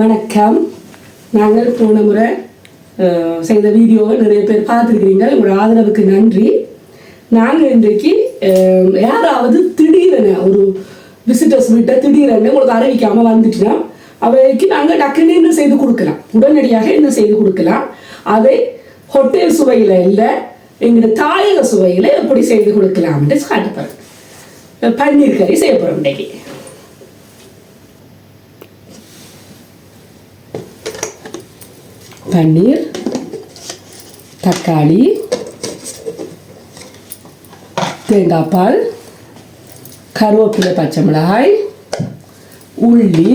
வணக்கம். நாங்கள் போன முறை செய்த வீடியோவை நிறைய பேர் பார்த்துருக்கிறீங்க உங்களோட ஆதரவுக்கு நன்றி. நாங்கள் இன்றைக்கு யாராவது திடீரென ஒரு விசிட்டர்ஸ் வீட்டை திடீரென உங்களுக்கு அறிவிக்காமல் வந்துட்டுனா அவைக்கு நாங்கள் டக்குன்னு என்ன செய்து கொடுக்கலாம்? உடனடியாக என்ன செய்து கொடுக்கலாம்? அதை ஹோட்டல் சுவையில் இல்லை எங்களோட தாயக சுவையில் எப்படி செய்து கொடுக்கலாம்னு காட்டுப்பேன் பன்னீர் கறி செய்ய போகிறோம் இன்றைக்கு. பன்னீர் தக்காளி தேங்காய் பால் கருவேப்பிலை பச்சை மிளகாய் உள்ளி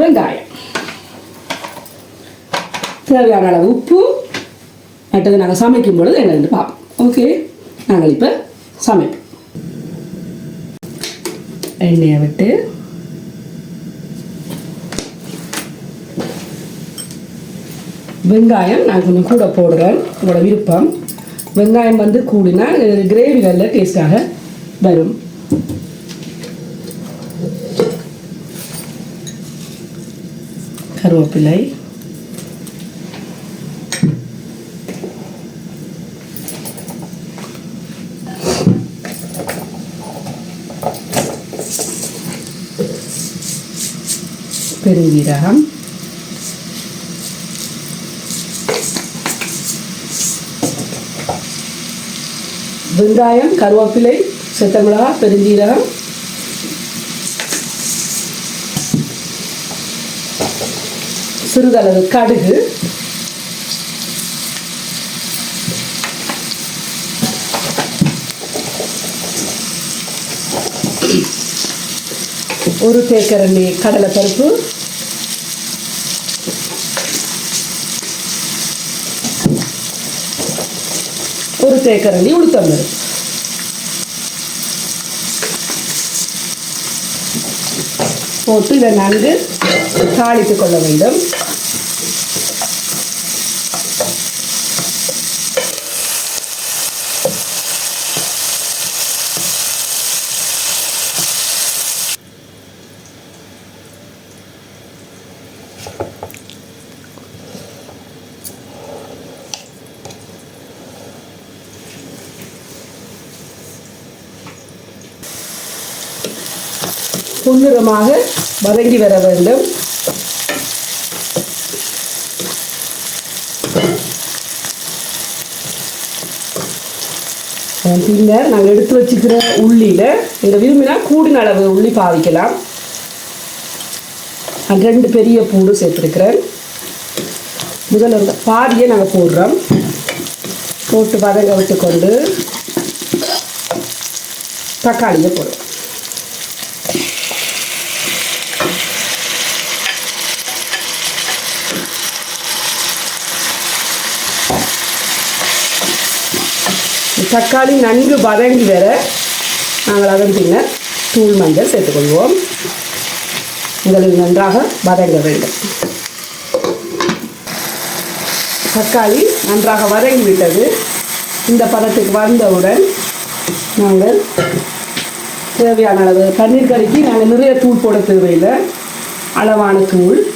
வெங்காயம். தேவையான அளவு உப்பு. மற்றது நாங்கள் சமைக்கும் பொழுது எங்களுக்கு பார்ப்போம் ஓகே நாங்கள் இப்போ சமைப்போம். எண்ணெயை விட்டு வெங்காயம் நான் கொஞ்சம் கூட போடுறேன். உங்களோட விருப்பம். வெங்காயம் வந்து கூடினா கிரேவிகளில் டேஸ்டாக வரும். கருவேப்பிலை. பெருஞ்சீரகம். வெங்காயம் கருவேப்பிலை செத்தமிளகா பெருஞ்சீரகம். சிறிதளவு கடுகு. ஒரு தேக்கரண்டி கடலைப்பருப்பு. ஒரு தேக்கரண்டி போட்டு இதை நன்கு தாளித்து கொள்ள வேண்டும். பொன்னிறமாக வதங்கி வர வேண்டும். பின்னர் நாங்கள் எடுத்து வச்சுக்கிற உள்ளியில் இதை விரும்பினா கூடின அளவு உள்ளி பாவிக்கலாம். நான் ரெண்டு பெரிய பூண்டு சேர்த்துருக்கிறேன். முதல்ல இந்த பாதியை நாங்கள் போடுறோம். போட்டு வதங்க விட்டுக்கொண்டு தக்காளியை போடுறோம். தக்காளி நன்கு வதங்கி வர நாங்கள் அதன் பின்னர் தூள் மஞ்சள் சேர்த்துக்கொள்வோம். முதலில் நன்றாக வதங்க வேண்டும். தக்காளி நன்றாக வதங்கிவிட்டது இந்த பதத்துக்கு வந்தவுடன் நாங்கள் தேவையான அளவு தண்ணீர் கறிக்கு நாங்கள் நிறைய தூள் போட தேவையில்லை. அளவான தூள்.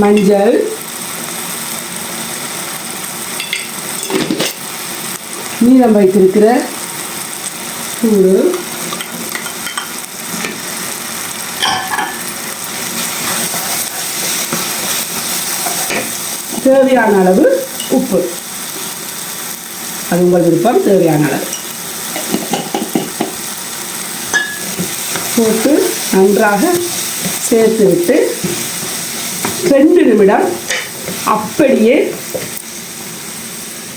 மஞ்சள். மீதம் வைத்திருக்கிற தூள். தேவையான அளவு உப்பு. அது உங்கள் விருப்பம் தேவையான அளவு. போட்டு நன்றாக சேர்த்து விட்டு ரெண்டு நிமிடம் அப்படியே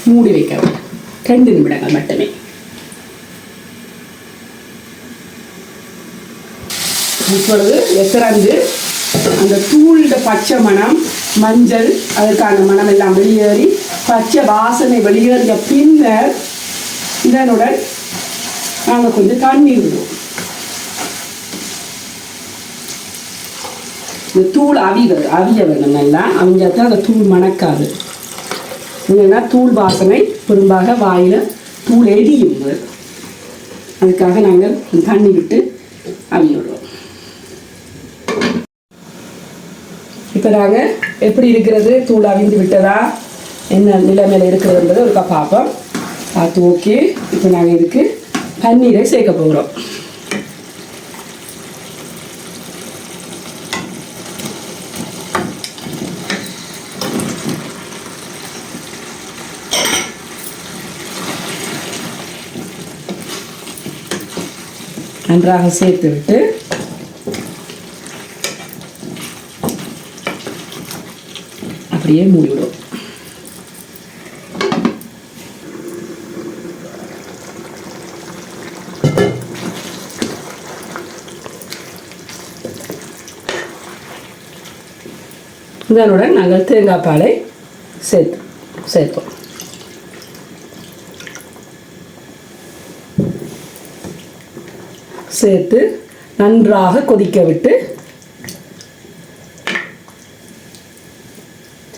மூடி வைக்க ரெண்டு நிமிடங்கள் மட்டுமே. இப்பொழுது எத்திரந்து அந்த தூள்ட பச்சை மணம் மஞ்சள் அதற்கான மனம் எல்லாம் வெளியேறி பச்சை வாசனை வெளியேறிய பின்னர் இதனுடன் நாங்கள் கொஞ்சம் தண்ணி விடுவோம் இந்த தூள் அவிவது அவிய வேணும் நல்லா அவிஞ்சாத்தான் அந்த தூள் மணக்காது. இல்லைன்னா தூள் வாசனை பெரும்பாக வாயில் தூள் எரியும். அதுக்காக நாங்கள் தண்ணி விட்டு அவிய இப்போ நாங்கள் எப்படி இருக்கிறது? தூள் அவிந்து விட்டதா? என்ன நிலைமையில் இருக்கிறதுன்றதை ஒருக்கா பார்ப்போம். பார்த்து ஓகே. இப்போ நாங்கள் இதுக்கு பன்னீரை சேர்க்க போகிறோம். நன்றாக சேர்த்து விட்டு அப்படியே மூடிவிடும். இதனுடன் நாங்கள் தேங்காய் பாலை சேர்த்து சேர்த்தோம். சேர்த்து நன்றாக கொதிக்க விட்டு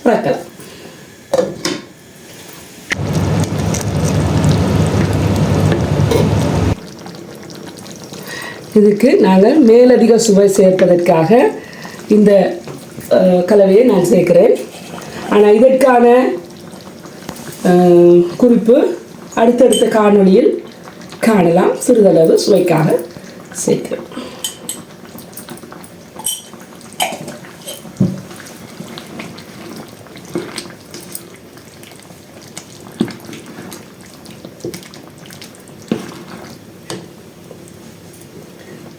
இறக்கலாம் இதுக்கு நாங்கள் மேலதிக சுவை சேர்ப்பதற்காக இந்த கலவையை நான் சேர்க்கிறேன். ஆனால் இதற்கான குறிப்பு அடுத்தடுத்த காணொளியில் காணலாம். சிறிதளவு சுவைக்காக சேர்க்கிறேன்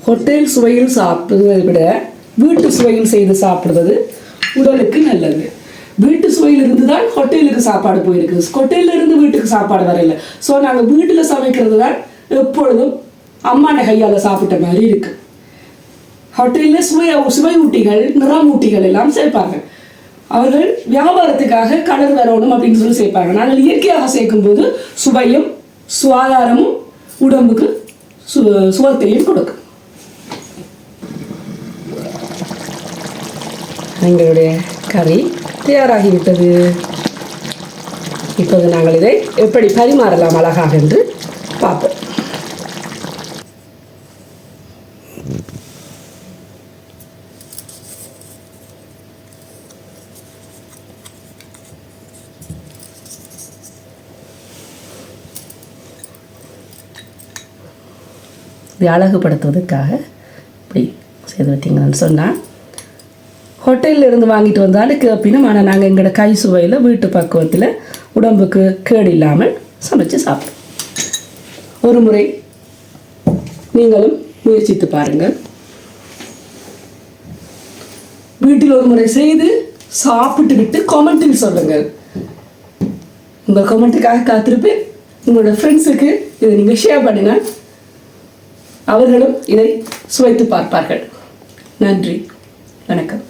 ஹோட்டல் சுவையில் சாப்பிடுவதை விட வீட்டு சுவையில் செய்து சாப்பிடுவது உடலுக்கு நல்லது. வீட்டு சுவையில் இருந்து தான் ஹோட்டலுக்கு சாப்பாடு போயிருக்கு. ஹோட்டல்ல இருந்து வீட்டுக்கு சாப்பாடு வரையில. ஸோ நாங்கள் வீட்டில் சமைக்கிறது தான் எப்பொழுதும் அம்மான கையால் சாப்பிட்ட மாதிரி இருக்கு. ஹோட்டலில் சுவை சுவையூட்டிகள் நிறமூட்டிகள் எல்லாம் சேர்ப்பாங்க அவர்கள் வியாபாரத்துக்காக கலர் வரணும் அப்படின்னு சொல்லி சேர்ப்பாங்க நாங்கள் இயற்கையாக சேர்க்கும்போது சுவையும் சுகாதாரமும் உடம்புக்கு சு சுவத்தையும் கொடுக்கும். எங்களுடைய கறி தயாராகிவிட்டது. இப்போது நாங்கள் இதை எப்படி பரிமாறலாம் அழகாக என்று பார்ப்போம் இதை அழகுபடுத்துவதற்காக இப்படி செய்து வைத்தீங்கன்னு சொன்னால் ஹோட்டலில் இருந்து வாங்கிட்டு வந்தாலும் கேப்பினும் ஆனால் நாங்கள் எங்களோட கை சுவையில் வீட்டு பக்குவத்தில் உடம்புக்கு கேடு இல்லாமல் சமைச்சு சாப்பிடுவோம் ஒரு முறை நீங்களும் முயற்சித்து பாருங்கள். வீட்டில் ஒரு முறை செய்து சாப்பிட்டுக்கிட்டு விட்டு சொல்லுங்கள். உங்கள் கமெண்ட்டுக்காக காத்திருப்பேன். உங்களோட ஃப்ரெண்ட்ஸுக்கு இதை நீங்கள் ஷேர் பண்ணுங்கள் அவர்களும் இதை சுவைத்து பார்ப்பார்கள். நன்றி. வணக்கம்.